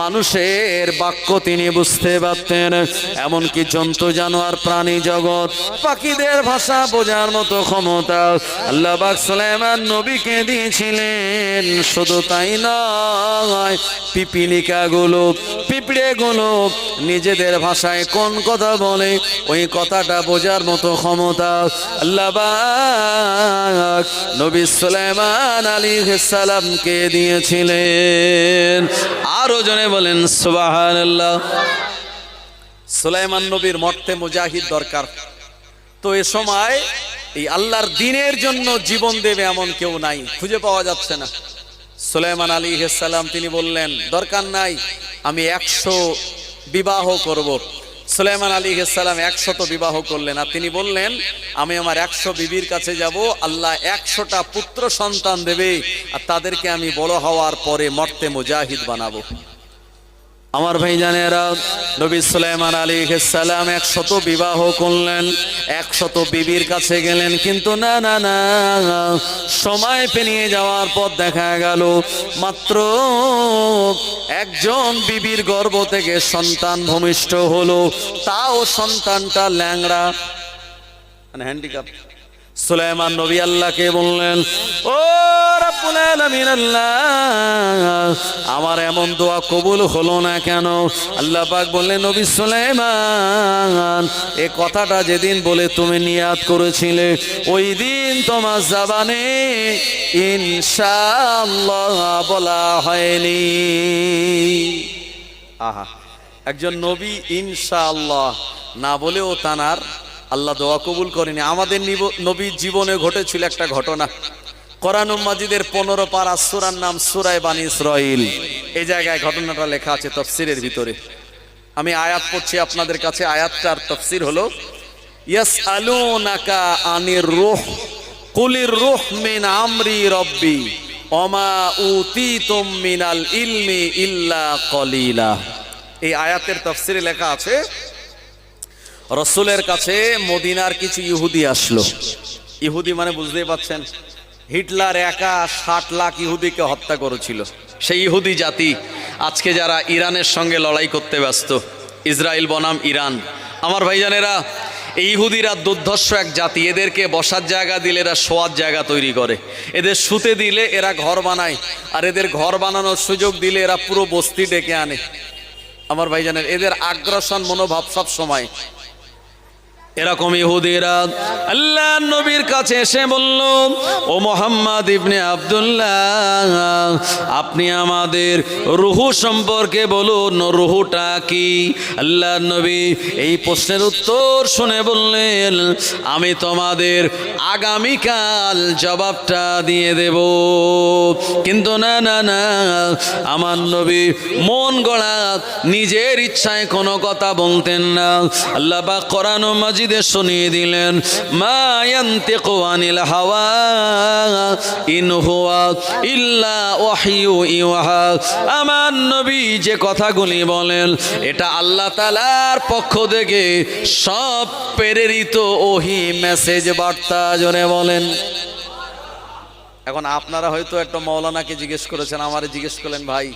মানুষের বাক্য তিনি বুঝতে পারতেন। এমনকি জন্তু, জানোয়ার, প্রাণী জগৎ, পাখিদের ভাষা বোঝার মতো ক্ষমতা আল্লাহ সালেমান নবীকে দিয়েছিলেন। শুধু তাই নয় পিপিলিকা গুলো পিঁপড়ে গুলো নিজেদের ভাষায় কোন কথা বলে, ওই কথাটা বোঝার মতো ক্ষমতা আল্লাহ নবী সুলাইমান আলী সালামকে দিয়েছিলেন। আরও জনে বলেন সুলাইমান নবীর মর্তে মুজাহিদ দরকার। তো এ সময় এই আল্লাহর দিনের জন্য জীবন দেবে এমন কেউ নাই, খুঁজে পাওয়া যাচ্ছে না। সুলাইমান আলী সালাম, তিনি বললেন, দরকার নাই, আমি একশো বিবাহ করব। সুলাইমান আলী একশো একশত বিবাহ করলেন আর তিনি বললেন, আমি আমার একশো বিবির কাছে যাব, আল্লাহ একশোটা পুত্র সন্তান দেবে আর তাদেরকে আমি বড় হওয়ার পরে মর্তে মুজাহিদ বানাবো। আমার ভাই জানেরা নবী সুলাইমান আলী সালাম একশত বিবাহ করলেন, একশত বিবির কাছে গেলেন, কিন্তু না না না, সময় পেরিয়ে যাওয়ার পর দেখা গেল, মাত্র একজন বিবির গর্ভ থেকে সন্তান ভূমিষ্ঠ হলো, তাও সন্তানটা ল্যাংড়া মানে হ্যান্ডিক্যাপ সুলাইমান নবী আল্লাহকে বললেন, ও আমার এমন দোয়া কবুল হলো না কেন? আল্লাহ পাক বললেন, নবী সুলাইমান, এ কথাটা যেদিন বলে তুমি নিয়াত করেছিলে, ওই দিন তোমার জাবানে ইনশাআল্লাহ বলা হয়নি। আহা, একজন নবী ইনশাআল্লাহ, না বলেও তানার আল্লাহ দোয়া কবুল করেনি। আমাদের নিব- জীবনে ঘটেছিল একটা ঘটনা। কোরআনুম মাজিদের পনেরো পারা সুরার নাম সুরায় বানি ইসরাইল এই জায়গায় ঘটনাটা লেখা আছে তফসিরের ভিতরে। আমি আয়াত পড়ছি আপনাদের কাছে। আয়াতটার তফসির হলো ইয়াস আলুনাকা আনির রোহ, কুলির রুহ মিন আমরি রব্বি অমা উতিতুম মিনাল ইলমি ইল্লা কলিলা। এই আয়াতের তফসিরে লেখা আছে রসুলের কাছে মদিনার কিছু ইহুদি আসলো। ইহুদি মানে বুঝতেই পাচ্ছেন, হিটলার একা ষাট লাখ ইহুদিকে হত্যা করেছিল। সেই ইহুদি জাতি আজকে যারা ইরানের সঙ্গে লড়াই করতে ব্যস্ত, ইসরায়েল বনাম ইরান। আমার ভাইজানেরা, এই ইহুদিরা দুর্ধর্ষ এক জাতি, এদেরকে বসার জায়গা দিলে এরা শোয়ার জায়গা তৈরি করে। এদের শুতে দিলে এরা ঘর বানায়, আর এদের ঘর বানানোর সুযোগ দিলে এরা পুরো বস্তি ডেকে আনে। আমার ভাইজানের, এদের আগ্রাসন মনোভাব সব সময় এরকম ইহুদিরা আল্লাহ নবীর কাছে এসে বলল, ও মোহাম্মদ ইবনে আব্দুল্লাহ, আপনি আমাদের রুহু সম্পর্কে বলুন, রুহুটা কি? আল্লাহ নবী এই প্রশ্নের উত্তর শুনে বললেন, আমি তোমাদের আগামীকাল জবাবটা দিয়ে দেব। কিন্তু না না না, আমার নবী মন গড়া নিজের ইচ্ছায় কোনো কথা বলতেন না। আল্লাহ বা কোরআন ও মাজিদে শুনিয়ে দিলেন, মা ইয়ান্তিকু আনিল হাওয়া, ইন ইল্লা ওয়াহয়ু ইউহা। আমার নবী যে কথাগুলি বলেন, এটা আল্লাহ তালার পক্ষ থেকে সব প্রেরিত ওহি মেসেজ বার্তা জনে বলেন। এখন আপনারা হয়তো একটা মৌলানাকে জিজ্ঞেস করেছেন, আমারে জিজ্ঞেস করলেন, ভাই,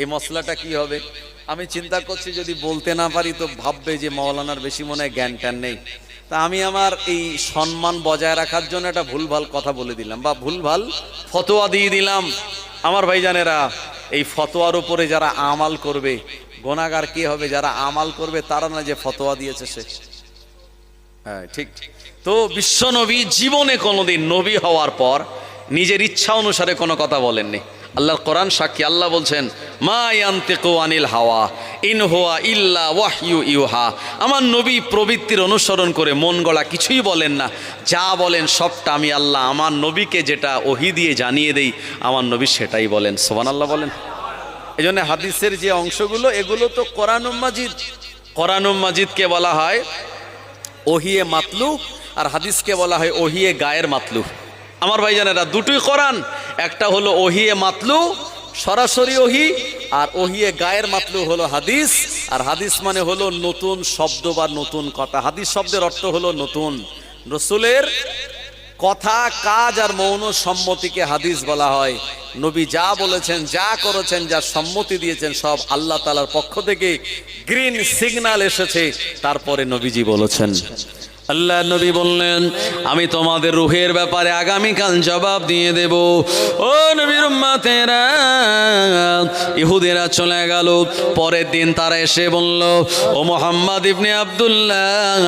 এই মশলাটা কি হবে? আমি চিন্তা করছি যদি বলতে না পারি তো ভাববে যে মৌলানার বেশি মনে হয় জ্ঞান ট্যান নেই। তা আমি আমার এই সম্মান বজায় রাখার জন্য একটা ভুলভাল কথা বলে দিলাম বা ভুলভাল ফতোয়া দিয়ে দিলাম। আমার ভাইজানেরা, এই ফতোয়ার উপরে যারা আমাল করবে, গোনাগার কে হবে যারা আমাল করবে, তারা না যে ফতোয়া দিয়েছে সে। হ্যাঁ ঠিক। তো বিশ্ব নবী জীবনে কোনোদিন নবী হওয়ার পর নিজের ইচ্ছা অনুসারে কোনো কথা বলেননি। আল্লাহর কোরআন সাক্ষী আল্লাহ বলছেন মা ইয়ান্তিকু আনিল হাওয়া ইন হুয়া ইল্লা ওয়াহইউ ইউহা। আমার নবী প্রবৃত্তির অনুসরণ করে মন গড়া কিছুই বলেন না। যা বলেন সবটা আমি আল্লাহ আমার নবীকে যেটা ওহি দিয়ে জানিয়ে দেই আমার নবী সেটাই বলেন। সোবান আল্লাহ বলেন। এই জন্য হাদিসের যে অংশগুলো এগুলো তো কোরআন মাজিদ। কোরআন মাজিদকে বলা হয় ওহিয়ে মাতলু আর হাদিসকে বলা হয় ওহিয়ে গায়ের মাতলু আমার ভাইজানেরা, দুটোই কোরআন। একটা হলো ওহিয়ে মাতলু, সরাসরি ওহি, আর ওহিয়ে গায়ের মাতলু হলো হাদিস, আর হাদিস মানে হলো নতুন শব্দ বা নতুন কথা। হাদিস শব্দের অর্থ হলো নতুন। রসুলের কথা, কাজ আর মৌন সম্মতিকে হাদিস বলা হয়। নবী যা বলেছেন, যা করেছেন, যা সম্মতি দিয়েছেন, সব আল্লাহ তালার পক্ষ থেকে গ্রিন সিগন্যাল এসেছে। তারপরে নবীজি বলেছেন। আল্লাহ নবী বললেন, আমি তোমাদের রুহের ব্যাপারে আগামীকাল জবাব দিয়ে দেব। ও নবীর উম্মাতেরা, ইহুদেরা চলে গেল। পরের দিন তারা এসে বলল, ও মোহাম্মদ ইবনে আব্দুল্লাহ,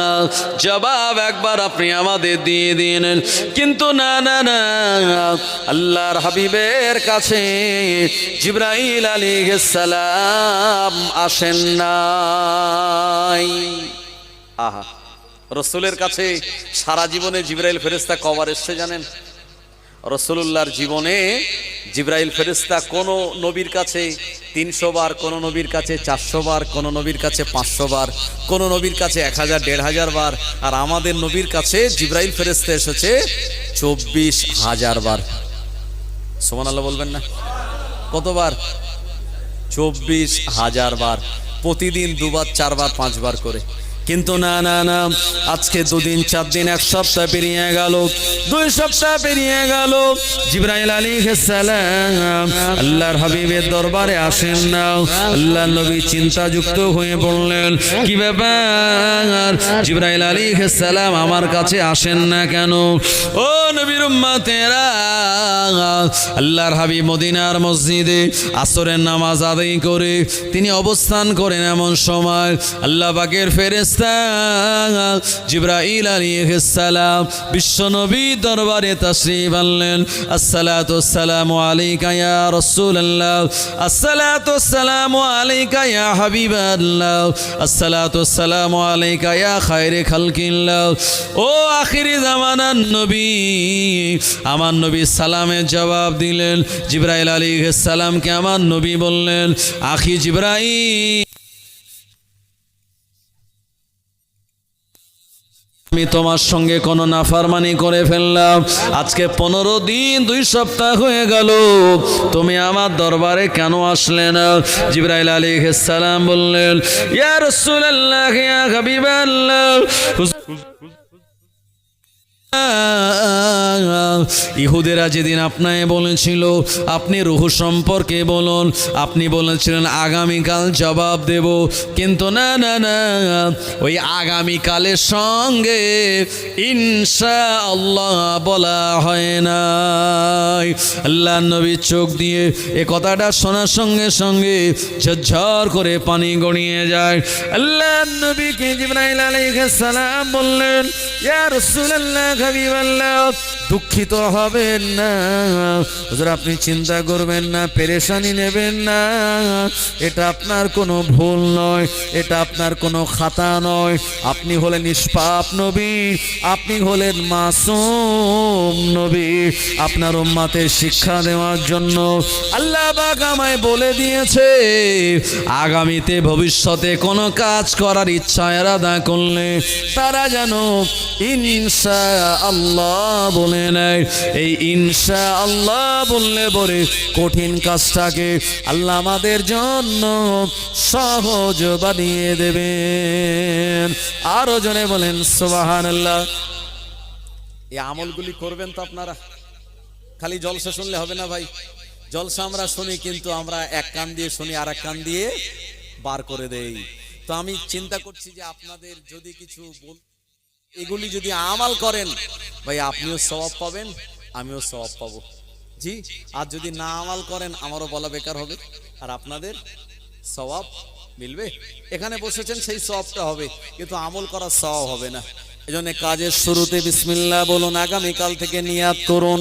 জবাব একবার আপনি আমাদের দিয়ে দিন। কিন্তু না না না, আল্লাহর হাবিবের কাছে জিব্রাইল আলী সালাম আসেন নাই। আহা। রসুলের কাছে সারা জীবনে জিব্রাইল ফেরেস্তা কবার এসছে জানেন? রসুল্লাহর জীবনে জিব্রাইল ফেরেস্তা কোন নবীর কাছে তিনশো বার, কোন নবীর কাছে চারশো বার, কোন নবীর কাছে পাঁচশো বার, কোন নবীর কাছে এক হাজার, দেড় হাজার বার, আর আমাদের নবীর কাছে জিব্রাইল ফেরেস্তা এসেছে চব্বিশ হাজার বার। সোমান আল্লাহ বলবেন না? কতবার? চব্বিশ হাজার বার। প্রতিদিন দুবার, চারবার, পাঁচবার করে। কিন্তু না না না। আজকে দুদিন, চার দিন, এক সপ্তাহ পেরিয়ে গেল। দুই সপ্তাহ পেরিয়ে গেল। জিব্রাইল আলী সালাম আল্লাহর হাবিবের দরবারে আসেন না। আল্লাহ নবী চিন্তাযুক্ত হয়ে বললেন, কি ব্যাপার? জিব্রাইল আলী সালাম আমার কাছে আসেন না কেন? ও নবীর উম্মাতেরা, আল্লাহর হাবিব মদিনার মসজিদে আসরের নামাজ আদায় করে তিনি অবস্থান করেন এমন সময় আল্লাহ পাকের ফেরেস্তা জিব্রাইল আলাইহিস সালাম বিশ্বনবী দরবারে তাশরীফ আনলেন। আসসালাতু আসসালামু আলাইকা ইয়া রাসূলুল্লাহ। আসসালাতু আসসালামু আলাইকা ইয়া হাবিবাল্লাহ। আসসালাতু আসসালামু আলাইকা ইয়া খায়রে খালকিল্লাহ। ও আখিরি জামানার নবী, আমার নবী সালামের জবাব দিলেন। জিব্রাইল আলাইহিস সালামকে আমার নবী বললেন, আখি জিব্রাইল আমি তোমার সঙ্গে কোনো নাফারমানি করে ফেললাম। আজকে পনেরো দিন, দুই সপ্তাহ হয়ে গেল। তুমি আমার দরবারে কেন আসলে না? জিব্রাইল আলী সালাম বললেন ইয়ার ইয়া হাবিবাল্লাহ ইহুদেরা যেদিন আপনাকে বলেছিল, আপনি রুহু সম্পর্কে বলুন, আপনি বলেছিলেন, আগামীকাল জবাব দেব। কিন্তু না না না, ওই আগামীকালের সঙ্গে ইনশা আল্লাহ বলা হয় না। আল্লাহ নবীর চোখ দিয়ে এ কথাটা শোনার সঙ্গে সঙ্গে ঝরঝর করে পানি গড়িয়ে যায়। আল্লাহ নবীকে জিবরাইল সালাম বললেন, ইয়া দুঃখিত হবেন না। আপনি চিন্তা করবেন না, পেরেশানি নেবেন না। এটা আপনার কোনো ভুল নয়, এটা আপনার কোনো খাতা নয়। আপনি হলেন নিষ্পাপ নবী, আপনি হলেন মাসুম নবী। আপনার উম্মাতে শিক্ষা দেওয়ার জন্য আল্লাহ আমায় বলে দিয়েছে, আগামীতে ভবিষ্যতে কোনো কাজ করার ইচ্ছা এরাদা করলে তারা যেন ইনশা আল্লাহ বলে নেয়। এই ইনশা আল্লাহ বললে পরে কঠিন কাজটাকে আল্লাহ আমাদের জন্য সহজ বানিয়ে দেবেন। আরও জনে বলেন সোবাহান আল্লাহ এই আমলগুলি করবেন তো আপনারা। খালি জলসা শুনলে হবে না ভাই। জলসা আমরা শুনি, কিন্তু আমরা এক কান দিয়ে শুনি আর এক কান দিয়ে বার করে দেই। তো আমি চিন্তা করছি যে আপনাদের যদি কিছু বল এগুলি যদি আমাল করেন, ভাই আপনিও স্বভাব পাবেন, আমিও স্বভাব পাবো। জি, আর যদি না আমাল করেন, আমারও বলা বেকার হবে। আর আপনাদের স্বভাব মিলবে? এখানে বসেছেন, সেই সওয়াবটা হবে, কিন্তু আমল করার সওয়াব হবে না। এজন্য কাজের শুরুতে বিসমিল্লাহ বলুন, আগামীকাল থেকে নিয়াত করুন।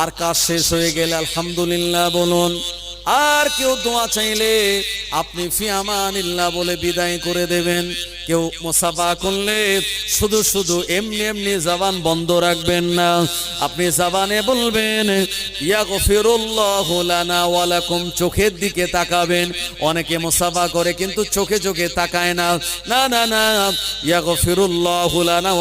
আর কাজ শেষ হয়ে গেলে আলহামদুলিল্লাহ বলুন আর কেউ দোয়া চাইলে আপনি ফিয়ামানিল্লাহ বলে বিদায় করে দেবেন। কেউ মোসাফা করলে শুধু শুধু এমনি এমনি জবান বন্ধ রাখবেন না। আপনি জবানে বলবেন ইয়া গফিরুল্লাহ চোখের দিকে তাকাবেন। অনেকে মোসাফা করে কিন্তু চোখে চোখে তাকায় না। না না না ইয়া গফিরুল্লাহ লানা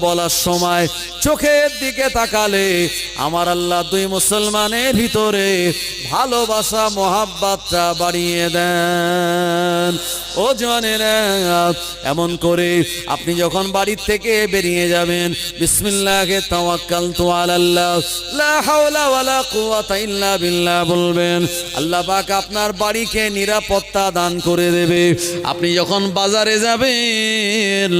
বলার সময় চোখের দিকে তাকালে আমার আল্লাহ দুই মুসলমানের ভিতরে ভালোবাসা মোহাব্বাতটা বাড়িয়ে দেন। ও এমন করে আপনি যখন বাড়ির থেকে বেরিয়ে যাবেন, বিসমিল্লাহে তাওয়াক্কাল তো আলাল্লাহ, লা হাওলা ওয়ালা কুওয়াতা ইল্লা বিল্লাহ বলবেন, আল্লাহ পাক আপনার বাড়িকে নিরাপত্তা দান করে দেবে। আপনি যখন বাজারে যাবেন,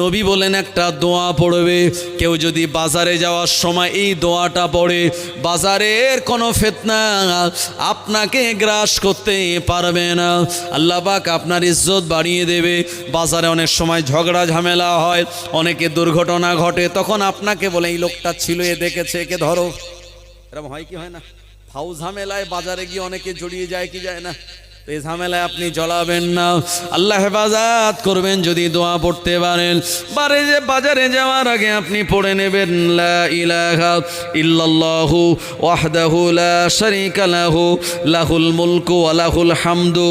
নবী বলেন একটা দোয়া পড়বে। কেউ যদি বাজারে যাওয়ার সময় এই দোয়াটা পড়ে, বাজারের কোনো ফেতনা আপনাকে গ্রাস করতে পারবে না। আল্লাহ পাক আপনার ইজ্জত বাড়িয়ে দেবে। বাজারে অনেক সময় ঝগড়া, ঝামেলা হয়, অনেকে দুর্ঘটনা ঘটে, তখন আপনাকে বলে, এই লোকটা ছিল, এ দেখেছে, একে ধরো। এরকম হয় কি, হয় না? ফাউ ঝামেলায় বাজারে গিয়ে অনেকে জড়িয়ে যায় কি যায় না? এই ঝামেলায় আপনি জ্বলাবেন না। আল্লাহ হেফাজত করবেন যদি দোয়া পড়তে পারেন। বারে যে বাজারে যাওয়ার আগে আপনি পড়ে নেবেন, লা ওয়াহদাহু লা লাহু, লাহুল লাহুল হামদু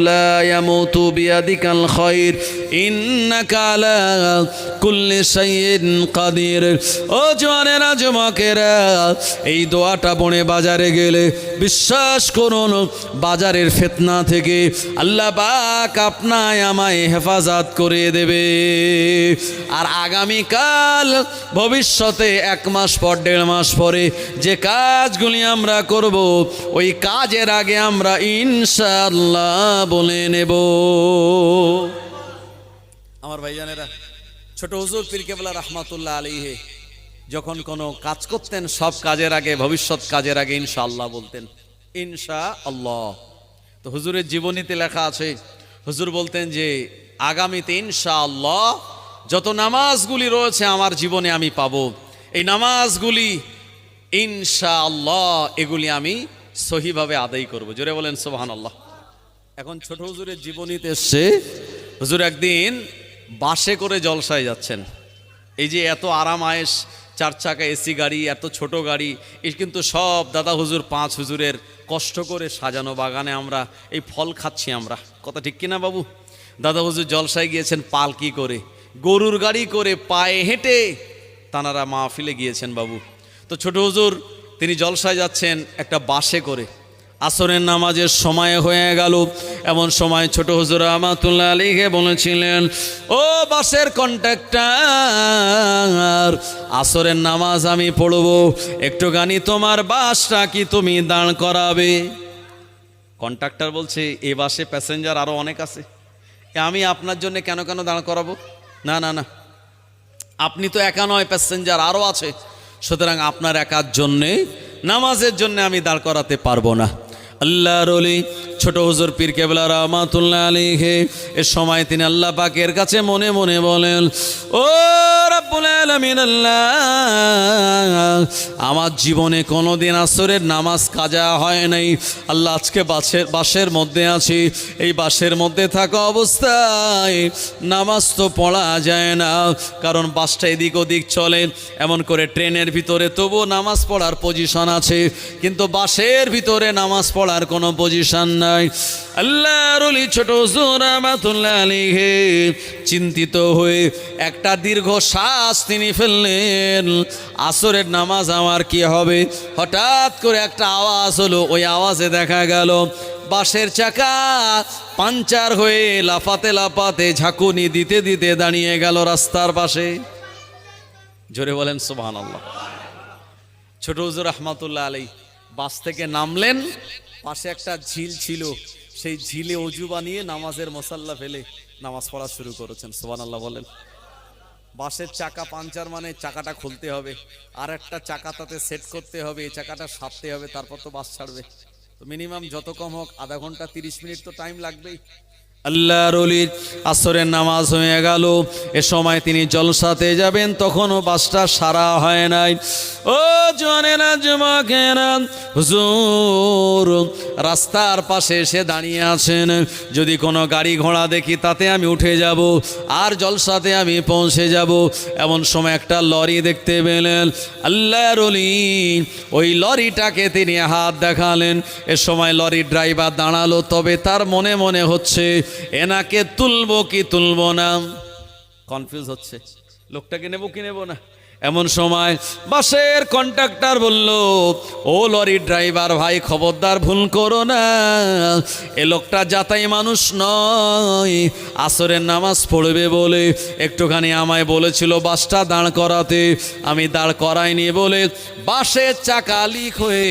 লা ইন্নাকা কুল্লি কাদির। ও এই দোয়াটা পড়ে বাজারে গেলে বিশ্বাস করুন, বাজারের ফেতনা থেকে আল্লাহ পাক আপনায় আমায় হেফাজত করে দেবে। আর আগামীকাল, ভবিষ্যতে এক মাস পর, দেড় মাস পরে যে কাজগুলি আমরা করব, ওই কাজের আগে আমরা ইনশাআল্লাহ বলে নেব। আমার ভাইজানেরা, ছোট হুজুর পীর কেবলা রহমাতুল্লাহ আলীহে যখন কোনো কাজ করতেন, সব কাজের আগে, ভবিষ্যৎ কাজের আগে ইনশাআল্লাহ বলতেন। ইনশা আল্লাহ তো হুজুরের জীবনীতে লেখা আছে, হুজুর বলতেন যে, আগামীতে ইনশা আল্লাহ যত নামাজগুলি রয়েছে আমার জীবনে আমি পাবো। এই নামাজগুলি ইনশা আল্লাহ এগুলি আমি সহিভাবে আদায় করব। জোরে বলেন সোহান আল্লাহ এখন ছোট হুজুরের জীবনীতে এসছে, হুজুর একদিন বাসে করে জলসায় যাচ্ছেন। এই যে এত আরাম আয়েস চার চাকা এসি গাড়ি, এত ছোট গাড়ি এই কিন্তু সব দাদা হুজুর পাঁচ হুজুরের কষ্ট করে সাজানো বাগানে আমরা এই ফল খাচ্ছি আমরা। কথা ঠিক কিনা বাবু? দাদা হুজুর জলসায় গিয়েছেন পালকি করে, গরুর গাড়ি করে পায়ে হেঁটে তানারা মাহফিলে গিয়েছেন বাবু। তো ছোট হুজুর, তিনি জলসায় যাচ্ছেন একটা বাসে করে। আসরের নামাজের সময় হয়ে গেল। এমন সময় ছোট হুজুর রহমাতুল্লাহ আলীকে বলেছিলেন, ও বাসের কন্ট্রাক্টর আসরের নামাজ আমি পড়ব। একটুখানি তোমার বাসটা কি তুমি দাঁড় করাবে? কন্ট্রাক্টর বলছে, এ বাসে প্যাসেঞ্জার আরও অনেক আছে। আমি আপনার জন্য কেন কেন দাঁড় করাবো? না না না। আপনি তো একা নয়, প্যাসেঞ্জার আরও আছে। সুতরাং আপনার একার জন্যে, নামাজের জন্য আমি দাঁড় করাতে পারব না। আল্লাহর অলি ছোট হুজুর পীর কেবলা রহমাতুল্লাহ আলীহে এ সময় তিনি আল্লাহ পাকের কাছে মনে মনে বলেন, ও আল্লাহ, আমার জীবনে কোনোদিন আসরের নামাজ কাজা হয় নাই। আল্লাহ আজকে বাসের বাসের মধ্যে আছি। এই বাসের মধ্যে থাকা অবস্থায় নামাজ তো পড়া যায় না, কারণ বাসটা এদিক ওদিক চলে। এমন করে ট্রেনের ভিতরে তবুও নামাজ পড়ার পজিশন আছে, কিন্তু বাসের ভিতরে নামাজ পড়ার কোনো পজিশন নাই। আল্লাহর অলি ছোট সুরামাতুল্লাহ আলিহে চিন্তিত হয়ে একটা দীর্ঘ শ্বাস তিনি ফেললেন। আসরের নামাজ আমার কি হবে? হঠাৎ করে একটা আওয়াজ হলো, ওই আওয়াজে দেখা গেল বাসের চাকা পাঞ্চার হয়ে লাফাতে লাফাতে ঝাঁকুনি দিতে দিতে দাঁড়িয়ে গেল রাস্তার পাশে। জোরে বলেন সুবহান আল্লাহ ছোট হুজুর রহমাতুল্লাহ আলী বাস থেকে নামলেন পাশে একটা ঝিল ছিল। সেই ঝিলে অজু বানিয়ে নামাজের মশাল্লা ফেলে নামাজ পড়া শুরু করেছেন। সোহান আল্লাহ বলেন। বাসের চাকা পাঞ্চার মানে চাকাটা খুলতে হবে। আর একটা চাকা তাতে সেট করতে হবে। এই চাকাটা সারতে হবে, তারপর তো বাস ছাড়বে। তো মিনিমাম যত কম হোক আধা ঘণ্টা তিরিশ মিনিট তো টাইম লাগবেই। আল্লাহর অলির আসরের নামাজ হয়ে গেল। এ সময় তিনি জলসাতে যাবেন, তখনও বাসটা সারা হয় নাই। ও জনেরা যুবকেরা হুজুর, রাস্তার পাশে এসে দাঁড়িয়ে আছেন। যদি কোনো গাড়ি ঘোড়া দেখি, তাতে আমি উঠে যাব আর জলসাতে আমি পৌঁছে যাব। এমন সময় একটা লরি দেখতে পেলেন। আল্লাহর অলি ওই লরিটাকে তিনি হাত দেখালেন। এ সময় লরির ড্রাইভার দাঁড়াল, তবে তার মনে মনে হচ্ছে এনাকে তুলবো কি তুলবো না? কনফিউজ হচ্ছে। লোকটাকে নেব কি নেব না? এমন সময় বাসের কন্ট্রাক্টর বলল, ও লরি ড্রাইভার ভাই, খবরদার ভুল করো না। এ লোকটা যাতাই মানুষ নয়। আসরের নামাজ পড়বে বলে একটুখানি আমায় বলেছিল বাসটা দাঁড় করাতে। আমি দাঁড় করাইনি বলে বাসের চাকা লিক হয়ে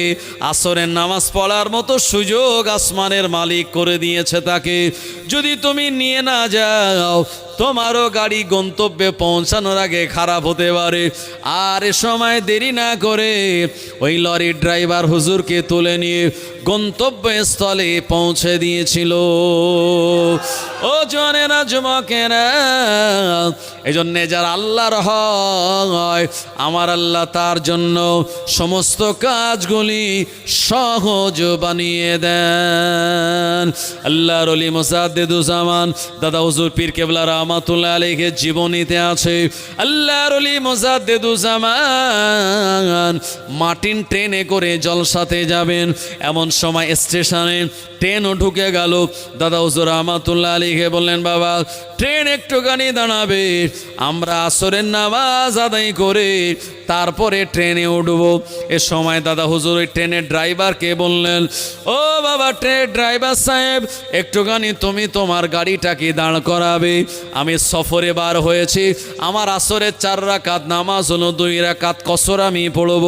আসরের নামাজ পড়ার মতো সুযোগ আসমানের মালিক করে দিয়েছে তাকে। যদি তুমি নিয়ে না যাও তোমারও গাড়ি গন্তব্যে পৌঁছানোর আগে খারাপ হতে পারে। আর এ সময় দেরি না করে ওই লরির ড্রাইভার হুজুরকে তুলে নিয়ে গন্তব্যস্থলে পৌঁছে দিয়েছিল। ও জনেরা যুবকেরা এই জন্যে যারা আল্লাহর হয়, আমার আল্লাহ তার জন্য সমস্ত কাজগুলি সহজ বানিয়ে দেন। আল্লাহর অলি মোসাদ্দেদুজামান দাদা হুজুর পীর কেবলা রহমাতুল্লাহ আলীকে জীবনীতে আছে, আল্লাহর অলি মোসাদ্দেদুজামান মাটিন ট্রেনে করে জলসাতে যাবেন, এমন সময় স্টেশনে ট্রেনও ঢুকে গেল। দাদা হুজুর রহমাতুল্লাহ আলীকে বললেন, বাবা, ট্রেন একটুখানি দাঁড়াবে, আমরা আসরের নামাজ আদায় করে তারপরে ট্রেনে উঠব। এ সময় দাদা হুজুর ওই ট্রেনের ড্রাইভারকে বললেন, ও বাবা, ট্রেনের ড্রাইভার সাহেব, একটুখানি তুমি তোমার গাড়িটাকে দাঁড় করাবে আমি সফরে বার হয়েছি। আমার আসরের চার রাকাত নামাজ হলো, দুই রাকাত কসর আমি পড়ব।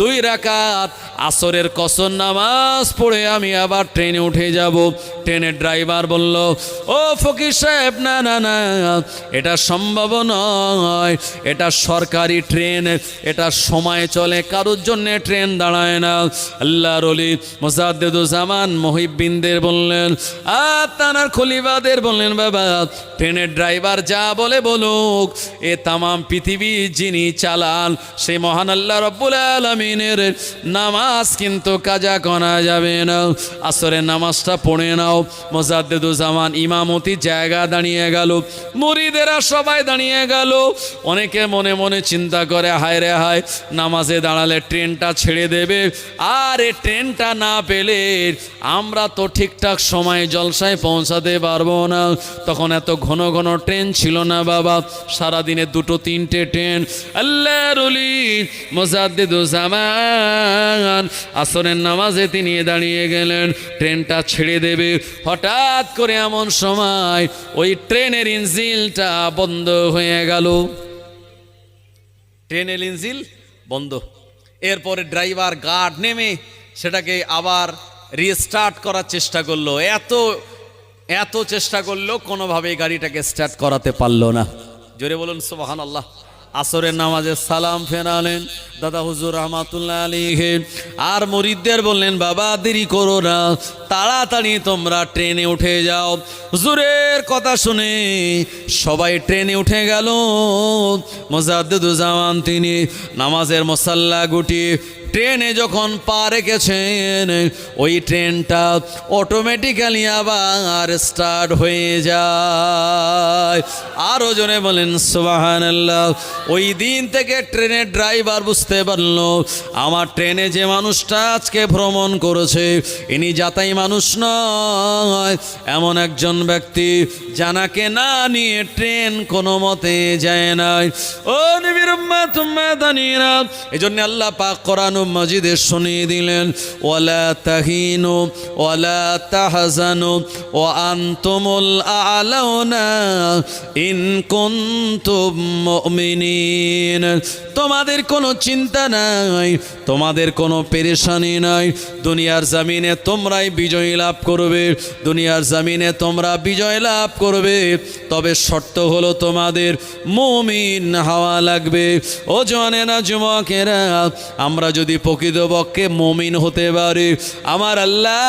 দুই রাকাত আসরের কসর নামাজ পড়ে আমি আবার ট্রেনে উঠে যাব। ট্রেনের ড্রাইভার বলল, ও ফকির সাহেব, না না না, এটা সম্ভব নয়। এটা সরকারি ট্রেন, এটা সময় চলে, কারোর জন্য ট্রেন দাঁড়ায় না? আল্লাহ রলি মোসাদ্দেদুজ্জামান মহিবিনদের বললেন আর তানার খলিবাদের বললেন, বাবা, ট্রেনের ড্রাইভার যা বলে বলুক, এ তামাম পৃথিবী যিনি চালান সেই মহান আল্লাহ রব্বুল আলমিনের নামাজ কিন্তু কাজা করা যাবে না। আসরের নামাজটা পড়ে নাও। মোজাদ্দেদুজ্জামান ইমামতি জায়গা দাঁড়িয়ে গেল। মুরিদেরা সবাই দাঁড়িয়ে গেল। অনেকে মনে মনে চিন্তা করে, হায় রে হায়, নামাজে দাঁড়ালে ট্রেনটা ছেড়ে দেবে। আর এ ট্রেনটা না পেলে আমরা তো ঠিকঠাক সময় জলসায় পৌঁছাতে পারব না। তখন এত ঘন ঘন ট্রেন ছিল না বাবা। সারাদিনে দুটো, তিনটে ট্রেন। আল্লাহ রুলি মোজাদ্দিদুজ্জামান আসরের নামাজে তিনি দাঁড়িয়ে গেলেন। ট্রেনটা ছেড়ে দেবে। হঠাৎ করে এমন সময় ওই ট্রেনের ইঞ্জিলটা বন্ধ হয়ে গেল। ট্রেনের ইঞ্জিল বন্ধ। এরপরে ড্রাইভার গার্ড নেমে সেটাকে আবার রিস্টার্ট করার চেষ্টা করল। এত এত চেষ্টা করল কোনোভাবেই গাড়িটাকে স্টার্ট করাতে পারল না। জোরে বলুন সোবাহান আল্লাহ আসরের নামাজে সালাম ফেরালেন, দাদা হুজুর রহমাতুল্লাহ আলীকে আর মরিদদের বললেন, বাবা, দেরি করো না, তাড়াতাড়ি তোমরা ট্রেনে উঠে যাও। হুজুরের কথা শুনে সবাই ট্রেনে উঠে গেল। মোজাদ্দুজ্জামান তিনি নামাজের মশাল্লা গুটিয়ে ট্রেনে যখন পা রেখেছেন, ওই ট্রেনটা অটোমেটিক্যালি আবার স্টার্ট হয়ে যায়। আরও জনে বলেন সুবাহান ওই দিন থেকে ট্রেনের ড্রাইভার বুঝতে পারল, আমার ট্রেনে যে মানুষটা আজকে ভ্রমণ করেছে, ইনি যাতাই মানুষ নয়। এমন একজন ব্যক্তি জানাকে না নিয়ে ট্রেন কোনো মতে যায় নাই। ও নিবির এই জন্য আল্লাহ পাক কোরআন মজিদে শুনিয়ে দিলেন, ওয়ালা তাহিনু, ওয়ালা তাহজানু ও আনতুমুল আলাউনা ইন কুনতুম তোমাদের কোনো চিন্তা নাই, তোমাদের কোনো পেরেশানি নাই। দুনিয়ার জামিনে তোমরাই বিজয় লাভ করবে, দুনিয়ার জামিনে তোমরা বিজয় লাভ করবে। তবে শর্ত হলো তোমাদের মুমিন হাওয়া লাগবে। ও জনেরা যুবকেরা, আমরা যদি প্রকৃতপক্ষে মমিন হতে পারি, আমার আল্লাহ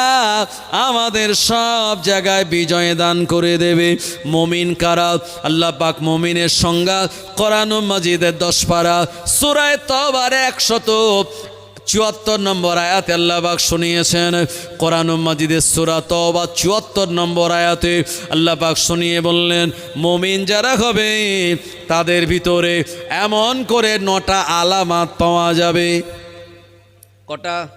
আমাদের সব জায়গায় বিজয় দান করে দেবে। মমিন কারা? আল্লাহ পাক মমিনের সংজ্ঞা করানো মাজিদের দশ পারা, সুরায় তবার একশত চুয়াত্তর নম্বর আয়াতে আল্লাহবাক শুনিয়েছেন। কোরআন মাজিদের সুরা তবা চুয়াত্তর নম্বর আয়াতে আল্লাহ পাক শুনিয়ে বললেন, মমিন যারা হবে, তাদের ভিতরে এমন করে নটা আলামাত পাওয়া যাবে। কটা?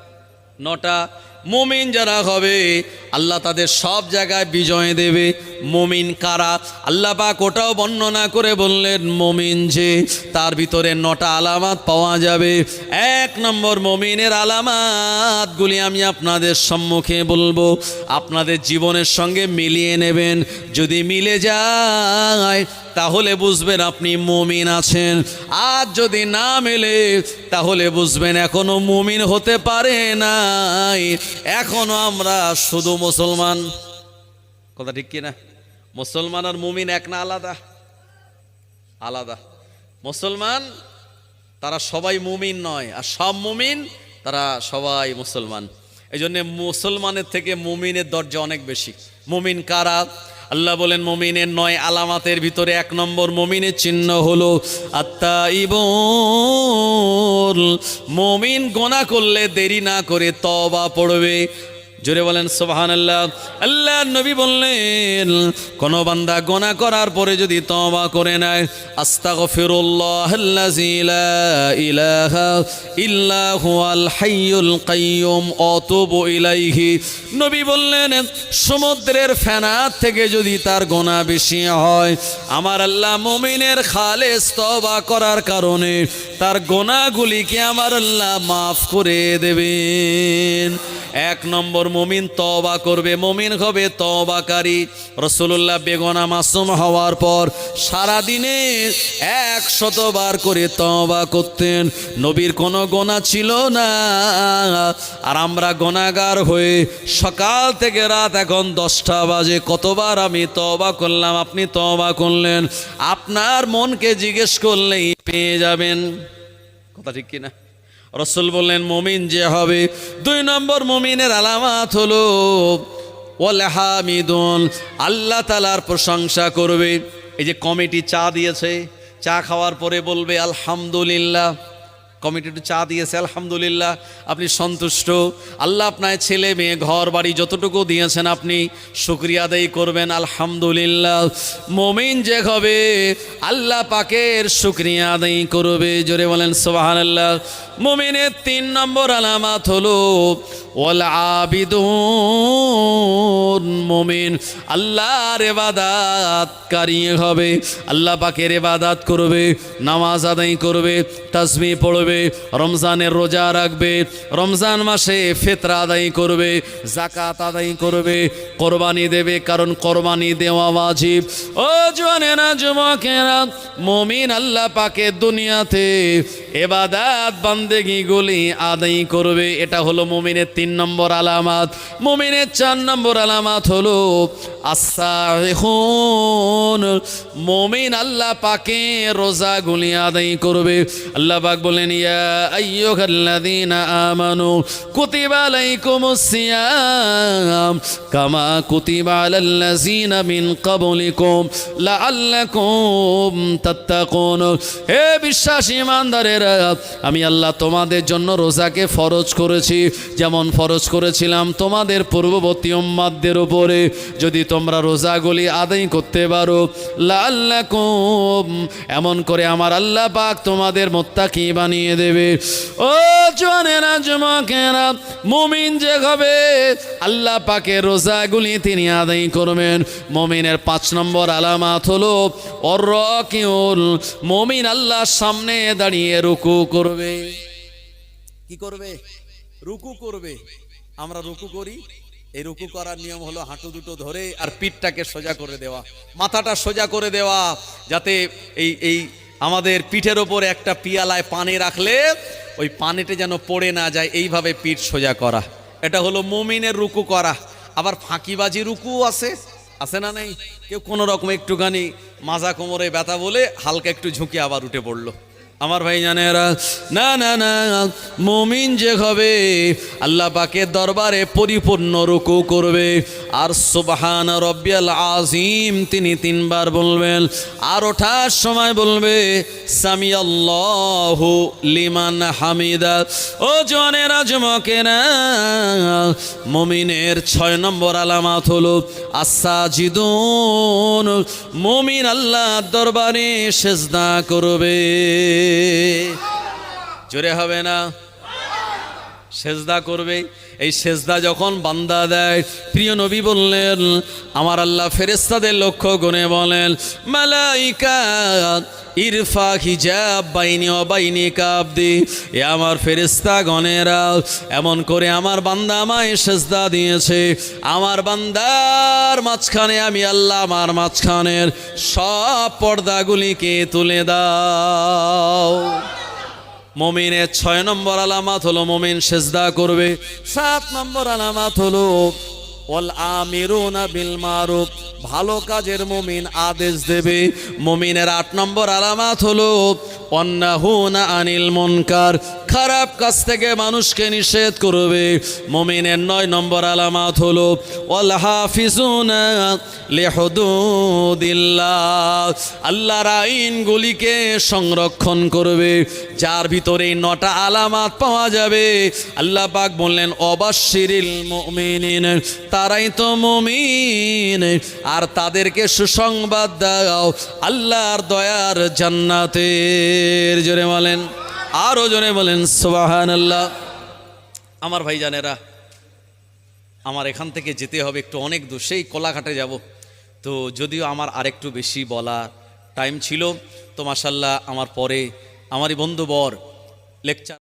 নটা। মুমিন যারা হবে, আল্লাহ তাদের সব জায়গায় বিজয় দেবে। মুমিন কারা? আল্লাহ পাক ওটাও বর্ণনা করে বললেন, মুমিন যে, তার ভিতরে নটা আলামাত পাওয়া যাবে। এক নম্বর মুমিনের আলামাতগুলি আমি আপনাদের সম্মুখে বলব। আপনাদের জীবনের সঙ্গে মিলিয়ে নেবেন। যদি মিলে যায় তাহলে বুঝবেন আপনি মুমিন আছেন। আর যদি না মেলে, তাহলে বুঝবেন এখনও মুমিন হতে পারে নাই। এখনও আমরা শুধু মুসলমান। কথা ঠিক কিনা? মুসলমান আর মুমিন এক না আলাদা? আলাদা। মুসলমান, তারা সবাই মুমিন নয়। আর সব মুমিন, তারা সবাই মুসলমান। এই জন্যে মুসলমানের থেকে মুমিনের দরজা অনেক বেশি। মুমিন কারা? আল্লাহ বলেন, মমিনের নয় আলামাতের ভিতরে এক নম্বর মমিনের চিহ্ন হলো আত্মা ইবল মমিন গোনা করলে দেরি না করে তবা পড়বে। জোরে বলেন সোবাহান আল্লাহ আল্লাহ নবী বললেন, কোন বান্দা গোনা করার পরে যদি তবা করে নেয় আতুবু ইলাইহি। নবী বললেন, সমুদ্রের ফেনার থেকে যদি তার গোনা বেশি হয়, আমার আল্লাহ মুমিনের খালেস তবা করার কারণে তার গোনাগুলিকে আমার আল্লাহ মাফ করে দেবেন। এক নম্বর মমিন তবা করবে, মমিন হবে তবাকারী রসুল্লাহ বেগনা মাসুম হওয়ার পর সারাদিনে এক শতবার করে তবা করতেন। নবীর কোনো গোনা ছিল না। আর আমরা গোনাগার হয়ে সকাল থেকে রাত এখন দশটা বাজে, কতবার আমি তবা করলাম, আপনি তবা করলেন। আপনার মনকে জিজ্ঞেস করলেই পেয়ে যাবেন। কথা ঠিক কিনা? রসুল বললেন, মমিন যে হবে। দুই নম্বর মমিনের আলামাত হলো ওয়ালহামিদুন আল্লাহ তালার প্রশংসা করবে। এই যে কমিটি চা দিয়েছে, চা খাওয়ার পরে বলবে, আলহামদুলিল্লাহ। কমিটি একটু চা দিয়েছে, আলহামদুলিল্লাহ, আপনি সন্তুষ্ট। আল্লাহ আপনার ছেলে, মেয়ে ঘর বাড়ি যতটুকু দিয়েছেন আপনি শুক্রিয়া করবেন, আলহামদুলিল্লাহ। মমিন যে হবে, আল্লাহ পাকের শুক্রিয়া করবে। জোরে বলেন সোহান আল্লাহ মমিনের তিন নম্বর আলামাত হলো ওয়াল আবিদুন মমিন। আল্লাহর এবাদাতকারী হবে। আল্লাহ পাকের এবাদাত করবে, নামাজ আদায় করবে তাসমি পড়বে, রমজানের রোজা রাখবে, রমজান মাসে ফেতরা আদায় করবে জাকাত আদায় করবে, কোরবানি দেবে, কারণ কোরবানি দেওয়া ওয়াজিব। ও জোয়ানেরা, যুবকেরা, মমিন আল্লাহ পাকের দুনিয়াতে এবাদাত বান্দেগিগুলি আদায় করবে। এটা হলো মুমিনের তিন নম্বর আলামাত, মুমিনের চার নম্বর আলামাত হলো আসাহুন মুমিন আল্লাহ পাকে রোজাগুলি আদায় করবে। আল্লাহ পাক বলেন, ইয়া আইয়ুহাল্লাযীনা আমানু কুতিবা কামা কুতিবা হে বিশ্বাসী ইমানদারেরা, আমি আল্লাহ তোমাদের জন্য রোজাকে ফরজ করেছি, যেমন ফরজ করেছিলাম, তোমাদের পূর্ববর্তী উম্মাদদের উপরে। যদি তোমরা রোজাগুলি আদায় করতে পারো লাল্লাকুম এমন করে আমার আল্লাহ পাক তোমাদের মোত্তাকি বানিয়ে দেবে। ও জোয়ানেরা যুবকেরা মুমিন যে হবে আল্লাহ পাকের রোজাগুলি তিনি আদায় করবেন, মমিনের পাঁচ নম্বর আলামাত হলো অরকিউল মমিন আল্লাহর সামনে দাঁড়িয়ে রুকু করবে। কি করবে? রুকু করবে। আমরা রুকু করি। এই রুকু করার নিয়ম হলো হাঁটু দুটো ধরে আর পিঠটাকে সোজা করে দেওয়া। মাথাটা সোজা করে দেওয়া, যাতে এই এই আমাদের পিঠের ওপর একটা পিয়ালায় পানি রাখলে ওই পানিতে যেন পড়ে না যায়, এইভাবে পিঠ সোজা করা। এটা হলো মুমিনের রুকু করা। আবার ফাঁকিবাজি রুকু আছে। আছে না নেই? কেউ কোনো রকম একটুখানি মাজা কোমরে ব্যথা বলে হালকা একটু ঝুঁকে আবার উঠে পড়ল। আমার ভাই জানেরা, না না না, মমিন যে হবে, আল্লাহ পাকের দরবারে পরিপূর্ণ রুকু করবে। আর সুবহান রব্বিয়াল আজিম তিনি তিনবার বলবেন, আর ওঠার সময় বলবে সামি আল্লাহ লিমান হামিদা। ও জনেরা যুবকেরা, মমিনের ছয় নম্বর আলামাত হলো আসাজিদুন মমিন আল্লাহ দরবারে সেজদা করবে। জোরে হবে না? সেজদা করবে। এই সেজদা যখন বান্দা দেয়, প্রিয় নবী বললেন, আমার আল্লাহ ফেরেস্তাদের লক্ষ্য গুনে বলেন, মালাইকা ইরফা হিজাব বাইনি ও বাইনি কাবদি। এ আমার ফেরেস্তা গণেরা এমন করে আমার বান্দা আমায় সেজদা দিয়েছে। আমার বান্দার মাঝখানে আমি আল্লাহ, আমার মাঝখানের সব পর্দাগুলিকে তুলে দাও। মমিনের ছয় নম্বর আলামাত হলো মমিন সেজদা করবে, সাত নম্বর আলামাত হলো বিল ভালো কাজের মমিন আদেশ দেবে। মমিনের আট নম্বর আলামাত হলো অন্নাহুনা আনিল মুনকার খারাপ কাজ থেকে মানুষকে নিষেধ করবে। মমিনের নয় নম্বর আলামাত হলো, ওয়াল হাফিজুনা আল্লাহর আইনগুলিকে সংরক্ষণ করবে, যার ভিতরে নটা আলামাত পাওয়া যাবে। আল্লাহ পাক বললেন অবাশিরিল মুমিনিন, তারাই তো মমিন। আর তাদেরকে সুসংবাদ দাও, আল্লাহর দয়ার জান্নাতের। জোরে বলেন। আরও জনে বলেন সোবাহান আল্লাহ আমার ভাইজানেরা, আমার এখান থেকে যেতে হবে, একটু অনেক দূর, সেই কোলাঘাটে যাব। তো যদিও আমার আরেকটু বেশি বলার টাইম ছিল, তো মাসাল্লাহ আমার পরে, আমারই বন্ধু বর লেকচার